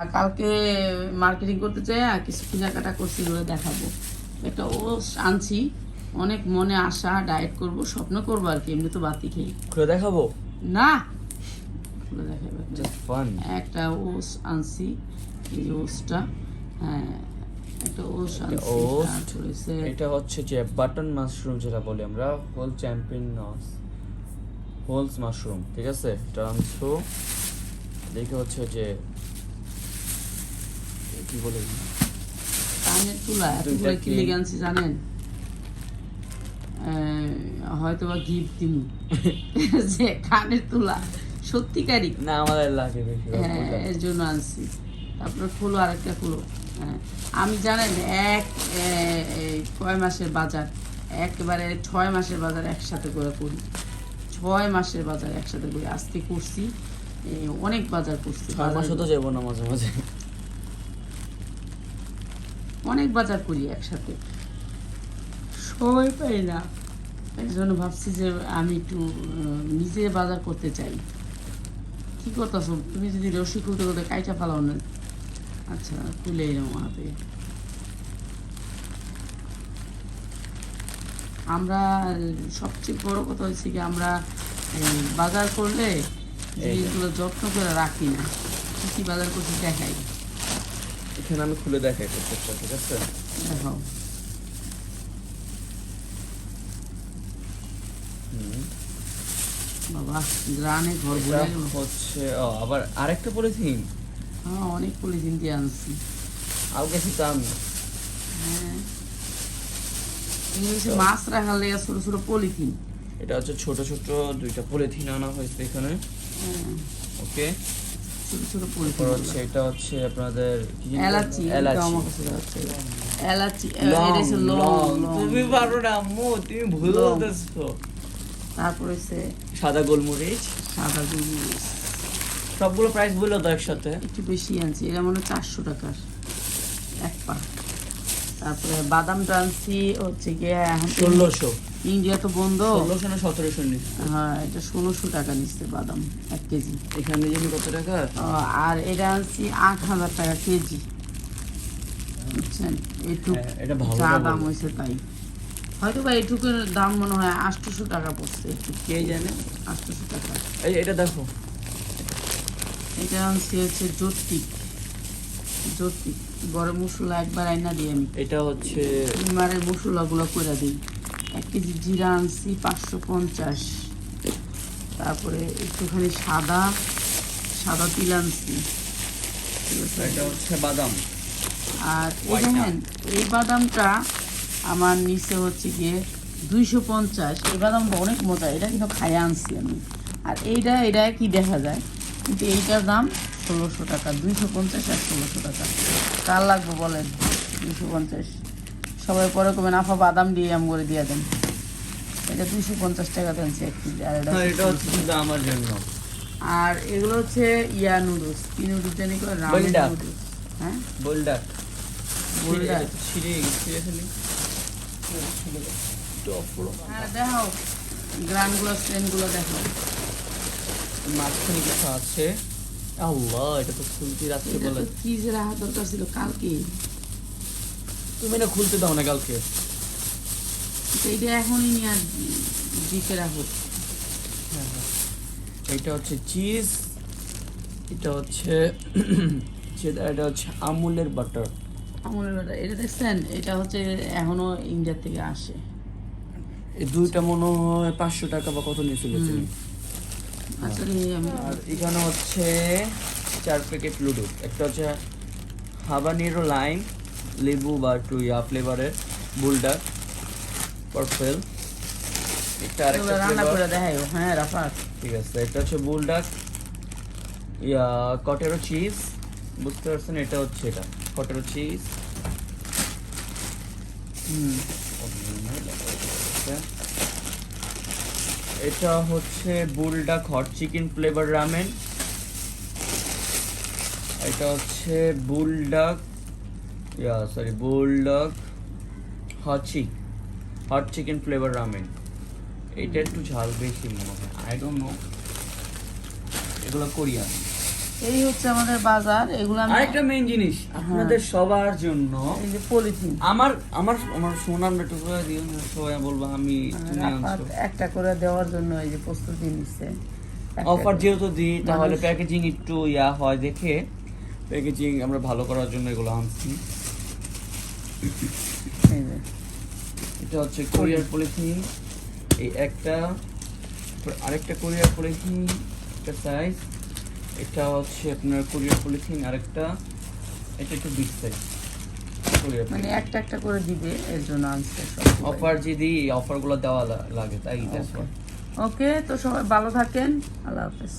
আর কালকে মার্কেটিং করতে চাই আর কিছু কেনাকাটা করছি এগুলো দেখাবো। একটা ও আনছি অনেক মনে আশা ডায়েট করব স্বপ্ন করব আর কি এমনি তো বাতি খেয়ে। খুলে দেখাবো? না! খুলে দেখাবো একটা। জাস্ট ফান একটা ওস আনছি এই ওসটা হ্যাঁ একটা ওস আনছি। তারপর হচ্ছে এটা হচ্ছে যে বাটন মাশরুম যেটা বলি আমরা whole champignons wholes mushroom ঠিক আছে? এটা আনছো দেখে হচ্ছে যে কি বলে? কানের তুলা এতগুলো কি? লেগে আনছি জানেন? হয়তো বা গিফট দিমু। যে কানের তুলা সত্যিকারই। না আমাদের লাগে বেশি হ্যাঁ এর জন্য আনছি। তারপরে খুলো আরেকটা খুলো হ্যাঁ আমি জানেন এক কয় মাসের বাজার? একেবারে ছয় মাসের বাজার একসাথে করে করি। ছয় মাসের বাজার একসাথে করি। আজকে করছি অনেক বাজার করছি। ছয় মাসও তো যাব না মাঝে মাঝে। অনেক বাজার করি একসাথে। সময় পাই না। এই জন্য ভাবছি যে আমি একটু নিজে বাজার করতে চাই। কি করতেছ? তুমি যদি রসি করতে খুলতে কাইটা ফালাও না। আচ্ছা তুলে হাতে। আমরা সবচেয়ে বড় কথা হচ্ছে কি আমরা বাজার করলে জিনিসগুলো যত্ন করে রাখি না। কি কি বাজার করছি দেখাই। এখানে আমি খুলে দেখাই প্রত্যেকটা ঠিক আছে? দেখো বাবা গ্রানে ঘর ভরে হচ্ছে আবার আরেকটা পলিথিন? হ্যাঁ অনেক পলিথিন দিয়ে আনছি। আও গেছি তো আমি। হ্যাঁ। মাছ রাখার লেগে ছোট ছোট পলিথিন। এটা হচ্ছে ছোট ছোট দুইটা পলিথিন আনা হয়েছে এখানে। হ্যাঁ, ওকে। ছোট হচ্ছে এটা হচ্ছে আপনাদের কি এলাচি এলাচি। আমার কাছে যাচ্ছে। এলাচি লং, এটা হচ্ছে লং লং। লং। তুমি পারো না আম্মু তুমি ভুল বলতেছো। তারপর হচ্ছে সাদা গোলমরিচ। সাদা সবগুলো প্রাইস বলল তো একসাথে। একটু বেশি আনছি এটা মনে হয় চারশো টাকার। এক পা তারপরে বাদামটা আনছি হচ্ছে গিয়ে ষোলোশো। ইন্ডিয়া তো বন্ধ। ষোলোশো না সতেরোশো হ্যাঁ এটা ষোলোশো টাকা নিচ্ছে বাদাম এক কেজি। এখানে জানি কত টাকা? আর এটা আনছি আট হাজার টাকা কেজি। বুঝছেন? একটু হ্যাঁ, এটা ভালো যা দাম দাম হয়েছে তাই। হয়তো বা এটুকুর দাম মনে হয় আটশোশো টাকা পড়ছে কে জানে? আটশোশো টাকা। এই এটা দেখো। এটা আনছি হচ্ছে জ্যোতিক জ্যোতিক গরম মশলা একবার আইনা দিই আমি। এটা হচ্ছে নিমারের মশলাগুলো করে দিই। এক কেজি জিরা আনছি পাঁচশো পঞ্চাশ। তারপরে একটুখানি সাদা সাদা তিল আনছি। এটা হচ্ছে বাদাম। আর এই দেখেন এই বাদামটা আমার নিচে হচ্ছে গিয়ে দুইশো পঞ্চাশ। এই বাদামটা অনেক মজা এটা কিন্তু খাইয়ে আনছি আমি। আর এইটা এটা কি দেখা যায়? কিন্তু এইটার দাম ষোলোশো টাকা দুইশো পঞ্চাশ আর ষোলোশো টাকা। কার লাগবে বলেন? দুইশো পঞ্চাশ। সবাই পরে করবেন আফা বাদাম দিয়ে আম করে দিয়ে দেন। এটা দুইশো পঞ্চাশ টাকা আনছি এক কেজি আর এটা হ্যাঁ, এটা হচ্ছে শুধু আমার জন্য। আর এগুলো হচ্ছে ইয়া নুডলস কি নুডলস জানি করে রামেন নুডলস হ্যাঁ? বোল্ডার? ছিঁড়ে ছিঁড়ে ফেলি। হ্যাঁ গ্রানগুলো স্ট্রেনগুলো দেখো মাঝখানে কিছু আছে। আল্লাহ এটা তো খুলতে রাত্রে এটা বলে। কি যে রাখা দরকার ছিল কালকে। তুমি না খুলতে দাও না কালকে। এইটা এখনই নিয়ে দিকে রাখো। এটা হচ্ছে চিজ এটা হচ্ছে যেটা- এটা হচ্ছে আমুলের বাটার। আমলের বাটা এটা দেখছেন? এটা হচ্ছে এখনও ইন্ডিয়া থেকে আসে। এই দুইটা মনে হয় পাঁচশো টাকা বা কত নিয়েছিল নিয়ে আর এখানে হচ্ছে চার প্যাকেট লুডো। একটা হচ্ছে হাবানিরো লাইম লেবু বা একটু ইয়া ফ্লেভারের বুলডার পার্পেল। এটা আরেকটা এগুলো রান্না করে দেখাই হ্যাঁ রাফাত ঠিক আছে এটা হচ্ছে বুলডাক ইয়া কটেরো চিজ। বুঝতে পারছেন এটা হচ্ছে এটা কটেরো চিজ। হুম। এটা হচ্ছে Buldak hot chicken flavour ramen এটা হচ্ছে Buldak yeah sorry Buldak hot chick hot chicken flavour ramen এটা একটু ঝাল বেশি মনে হয় আই ডোন্ট নো এগুলো কোরিয়ান এই হচ্ছে আমাদের বাজার এগুলো আরেকটা মেইন জিনিস আপনাদের সবার জন্য এই যে পলিথিন। আমার আমার আমার সোনার নেটু করে দিও না সবাই বলব আমি তুমি আনছো। একটা করে দেওয়ার জন্য এই যে প্রস্তুতি নিচ্ছে। একটা অফার যেহেতু দিই তাহলে প্যাকেজিং একটু ইয়া হয় দেখে। প্যাকেজিং আমরা ভালো করার জন্য এগুলো আনছি। এটা হচ্ছে কোরিয়ার পলিথিন। এই একটা আরেকটা কোরিয়ার পলিথিন একটা সাইজ এটা হচ্ছে আপনার কোরিয়ার পলিথিন আরেকটা এটা একটু বিগ সাইজ কোরিয়ার মানে একটা একটা করে দিবে এর জন্য আনছে অফার যদি অফারগুলো দেওয়া লাগে তাই ওকে তো সবাই ভালো থাকেন আল্লাহ হাফেজ।